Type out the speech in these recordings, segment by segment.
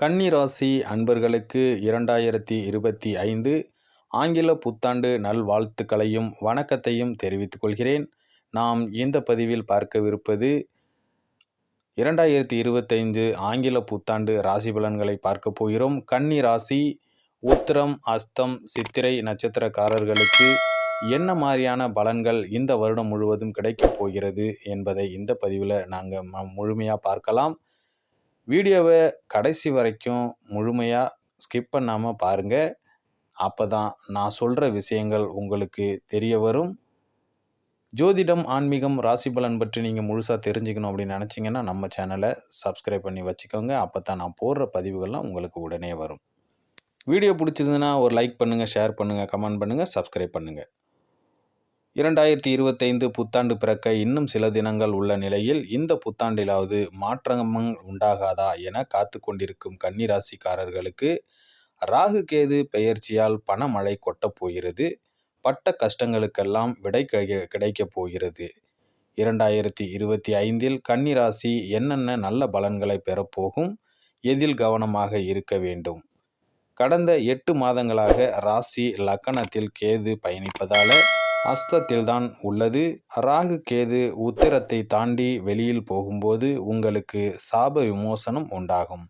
கன்னிராசி அன்பர்களுக்கு இரண்டாயிரத்தி இருபத்தி ஐந்து ஆங்கில புத்தாண்டு நல்வாழ்த்துக்களையும் வணக்கத்தையும் தெரிவித்துக் கொள்கிறேன். நாம் இந்த பதிவில் பார்க்கவிருப்பது இரண்டாயிரத்தி இருபத்தைந்து ஆங்கில புத்தாண்டு ராசி பலன்களை பார்க்க போகிறோம். கன்னி ராசி உத்திரம் அஸ்தம் சித்திரை நட்சத்திரக்காரர்களுக்கு என்ன மாதிரியான பலன்கள் இந்த வருடம் முழுவதும் கிடைக்கப் போகிறது என்பதை இந்த பதிவில் நாங்கள் முழுமையாக பார்க்கலாம். வீடியோவை கடைசி வரைக்கும் முழுமையாக ஸ்கிப் பண்ணாமல் பாருங்கள் அப்போ தான் நான் சொல்கிற விஷயங்கள் உங்களுக்கு தெரிய வரும். ஜோதிடம் ஆன்மீகம் ராசி பலன் பற்றி நீங்கள் முழுசாக தெரிஞ்சுக்கணும் அப்படின்னு நினச்சிங்கன்னா நம்ம சேனலை சப்ஸ்கிரைப் பண்ணி வச்சுக்கோங்க. அப்போ தான் நான் போடுற பதிவுகள்லாம் உங்களுக்கு உடனே வரும். வீடியோ பிடிச்சிருந்துன்னா ஒரு லைக் பண்ணுங்கள் ஷேர் பண்ணுங்கள் கமெண்ட் பண்ணுங்கள் சப்ஸ்கிரைப் பண்ணுங்கள் இரண்டாயிரத்தி இருபத்தைந்து புத்தாண்டு பிறக்க இன்னும் சில தினங்கள் உள்ள நிலையில் இந்த புத்தாண்டிலாவது மாற்றங்கள் உண்டாகாதா என காத்து கொண்டிருக்கும் கன்னிராசிக்காரர்களுக்கு ராகு கேது பெயர்ச்சியால் பணமழை கொட்டப் போகிறது. பட்ட கஷ்டங்களுக்கெல்லாம் விடை கிடைக்கப் போகிறது. இரண்டாயிரத்தி இருபத்தி ஐந்தில் கன்னிராசி என்னென்ன நல்ல பலன்களை பெறப்போகும் எதில் கவனமாக இருக்க வேண்டும். கடந்த எட்டு மாதங்களாக ராசி லக்கணத்தில் கேது பயணிப்பதால அஸ்தத்தில்தான் உள்ளது. ராகு கேது உத்திரத்தை தாண்டி வெளியில் போகும்போது உங்களுக்கு சாப விமோசனம் உண்டாகும்.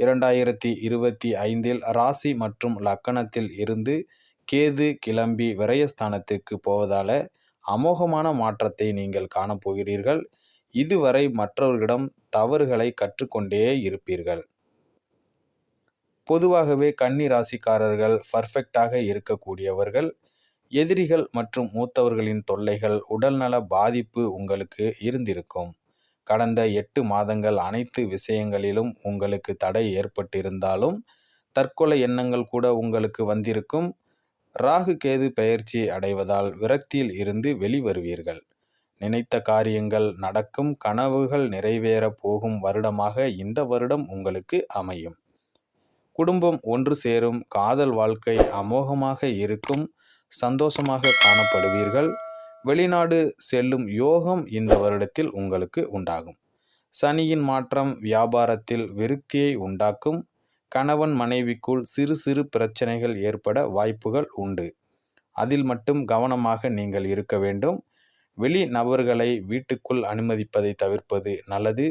இரண்டாயிரத்தி இருபத்தி ஐந்தில் ராசி மற்றும் லக்கணத்தில் இருந்து கேது கிளம்பி விரயஸ்தானத்திற்கு போவதால் அமோகமான மாற்றத்தை நீங்கள் காணப்போகிறீர்கள். இதுவரை மற்றவர்களிடம் தவறுகளை கற்றுக்கொண்டே இருப்பீர்கள். பொதுவாகவே கன்னி ராசிக்காரர்கள் பர்ஃபெக்டாக இருக்கக்கூடியவர்கள். எதிரிகள் மற்றும் மூத்தவர்களின் தொல்லைகள் உடல்நல பாதிப்பு உங்களுக்கு இருந்திருக்கும். கடந்த எட்டு மாதங்கள் அனைத்து விஷயங்களிலும் உங்களுக்கு தடை ஏற்பட்டிருந்தாலும் தற்கொலை எண்ணங்கள் கூட உங்களுக்கு வந்திருக்கும். ராகு கேது பயிற்சி அடைவதால் விரக்தியில் இருந்து வெளிவருவீர்கள். நினைத்த காரியங்கள் நடக்கும் கனவுகள் நிறைவேற போகும் வருடமாக இந்த வருடம் உங்களுக்கு அமையும். குடும்பம் ஒன்று சேரும் காதல் வாழ்க்கை அமோகமாக இருக்கும். சந்தோஷமாக காணப்படுவீர்கள். வெளிநாடு செல்லும் யோகம் இந்த வருடத்தில் உங்களுக்கு உண்டாகும். சனியின் மாற்றம் வியாபாரத்தில் விருத்தியை உண்டாக்கும். கணவன் மனைவிக்குள் சிறு சிறு பிரச்சனைகள் ஏற்பட வாய்ப்புகள் உண்டு. அதில் மட்டும் கவனமாக நீங்கள் இருக்க வேண்டும். வெளி நபர்களை வீட்டுக்குள் அனுமதிப்பதை தவிர்ப்பது நல்லது.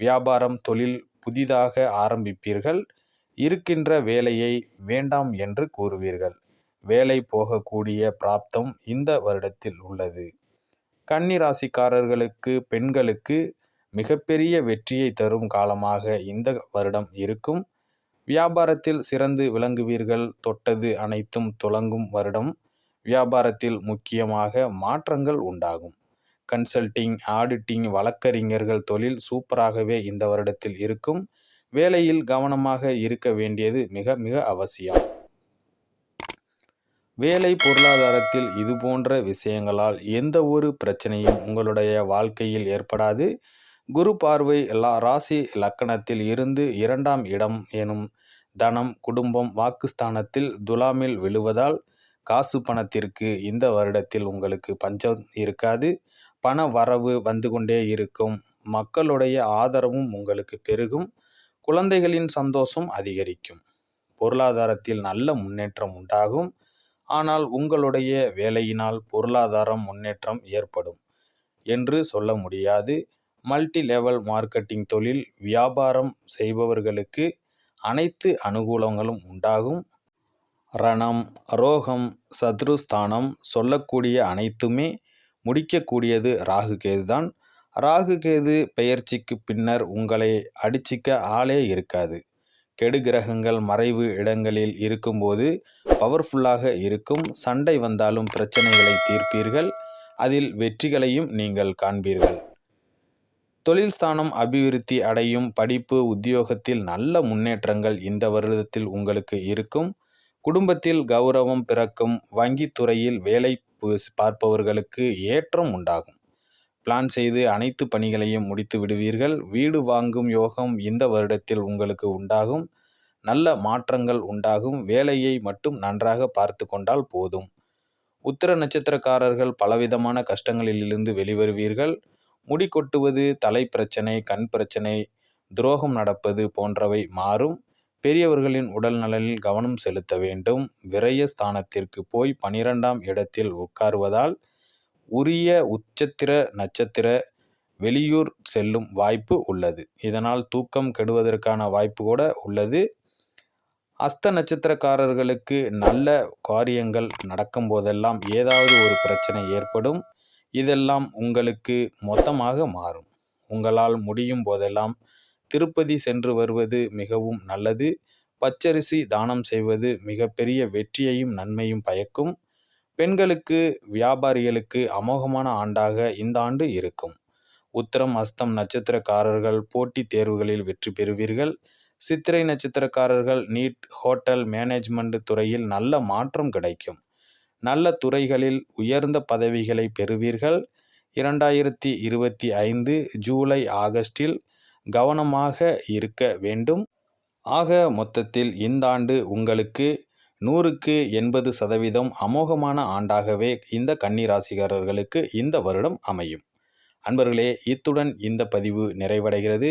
வியாபாரம் தொழில் புதிதாக ஆரம்பிப்பீர்கள். இருக்கின்ற வேலையை வேண்டாம் என்று கூறுவீர்கள். வேலை போகக்கூடிய பிராப்தம் இந்த வருடத்தில் உள்ளது. கன்னிராசிக்காரர்களுக்கு பெண்களுக்கு மிகப்பெரிய வெற்றியை தரும் காலமாக இந்த வருடம் இருக்கும். வியாபாரத்தில் சிறந்து விளங்குவீர்கள். தொட்டது அனைத்தும் துளங்கும் வருடம். வியாபாரத்தில் முக்கியமாக மாற்றங்கள் உண்டாகும். கன்சல்டிங் ஆடிட்டிங் வழக்கறிஞர்கள் தொழில் சூப்பராகவே இந்த வருடத்தில் இருக்கும். வேலையில் கவனமாக இருக்க வேண்டியது மிக மிக அவசியம். வேலை பொருளாதாரத்தில் இது போன்ற விஷயங்களால் எந்த ஒரு பிரச்சனையும் உங்களுடைய வாழ்க்கையில் ஏற்படாது. குரு பார்வை லா ராசி லக்கணத்தில் இருந்து இரண்டாம் இடம் எனும் தனம் குடும்பம் வாக்குஸ்தானத்தில் துலாமில் விழுவதால் காசு பணத்திற்கு இந்த வருடத்தில் உங்களுக்கு பஞ்சம் இருக்காது. பண வரவு வந்து கொண்டே இருக்கும். மக்களுடைய ஆதரவும் உங்களுக்கு பெருகும். குழந்தைகளின் சந்தோஷம் அதிகரிக்கும். பொருளாதாரத்தில் நல்ல முன்னேற்றம் உண்டாகும். ஆனால் உங்களுடைய வேலையினால் பொருளாதாரம் முன்னேற்றம் ஏற்படும் என்று சொல்ல முடியாது. மல்டி லெவல் மார்க்கெட்டிங் தொழில் வியாபாரம் செய்பவர்களுக்கு அனைத்து அனுகூலங்களும் உண்டாகும். ரணம் ரோகம் சத்ருஸ்தானம் சொல்லக்கூடிய அனைத்துமே முடிக்கக்கூடியது ராகு கேதுதான் ராகு கேது பெயர்ச்சிக்கு பின்னர் உங்களை அடிச்சிக்க ஆளே இருக்காது. கெடு கிரகங்கள் மறைவு இடங்களில் இருக்கும்போது பவர்ஃபுல்லாக இருக்கும். சண்டை வந்தாலும் பிரச்சனைகளை தீர்ப்பீர்கள். அதில் வெற்றிகளையும் நீங்கள் காண்பீர்கள். தொழில் ஸ்தானம் அபிவிருத்தி அடையும் படிப்பு உத்தியோகத்தில் நல்ல முன்னேற்றங்கள் இந்த வருடத்தில் உங்களுக்கு இருக்கும். குடும்பத்தில் கௌரவம் பிறக்கும். வங்கித்துறையில் வேலை பார்ப்பவர்களுக்கு ஏற்றம் உண்டாகும். பிளான் செய்து அனைத்து பணிகளையும் முடித்து விடுவீர்கள். வீடு வாங்கும் யோகம் இந்த வருடத்தில் உங்களுக்கு உண்டாகும். நல்ல மாற்றங்கள் உண்டாகும். வேலையை மட்டும் நன்றாக பார்த்து கொண்டால் போதும். உத்திர நட்சத்திரக்காரர்கள் பலவிதமான கஷ்டங்களிலிருந்து வெளிவருவீர்கள். முடி கொட்டுவது தலை பிரச்சனை கண் பிரச்சனை துரோகம் நடப்பது போன்றவை மாறும். பெரியவர்களின் உடல் நலனில் கவனம் செலுத்த வேண்டும். விரய ஸ்தானத்திற்கு போய் பனிரெண்டாம் இடத்தில் உட்காருவதால் உரிய உச்சத்திர நட்சத்திர வெளியூர் செல்லும் வாய்ப்பு உள்ளது. இதனால் தூக்கம் கெடுவதற்கான வாய்ப்பு கூட உள்ளது. அஸ்த நட்சத்திரக்காரர்களுக்கு நல்ல காரியங்கள் நடக்கும் போதெல்லாம் ஏதாவது ஒரு பிரச்சனை ஏற்படும். இதெல்லாம் உங்களுக்கு மொத்தமாக மாறும். உங்களால் முடியும் போதெல்லாம் திருப்பதி சென்று வருவது மிகவும் நல்லது. பச்சரிசி தானம் செய்வது மிகப்பெரிய வெற்றியையும் நன்மையும் பயக்கும். பெண்களுக்கு வியாபாரிகளுக்கு அமோகமான ஆண்டாக இந்த ஆண்டு இருக்கும். உத்திரம் அஸ்தம் நட்சத்திரக்காரர்கள் போட்டித் தேர்வுகளில் வெற்றி பெறுவீர்கள். சித்திரை நட்சத்திரக்காரர்கள் நீட் ஹோட்டல் மேனேஜ்மெண்ட் துறையில் நல்ல மாற்றம் கிடைக்கும். நல்ல துறைகளில் உயர்ந்த பதவிகளை பெறுவீர்கள். இரண்டாயிரத்தி இருபத்தி ஐந்து ஜூலை ஆகஸ்டில் கவனமாக இருக்க வேண்டும். ஆக மொத்தத்தில் இந்த ஆண்டு உங்களுக்கு நூறுக்கு எண்பது சதவீதம் அமோகமான ஆண்டாகவே இந்த கன்னிராசிகாரர்களுக்கு இந்த வருடம் அமையும். அன்பர்களே இத்துடன் இந்த பதிவு நிறைவடைகிறது.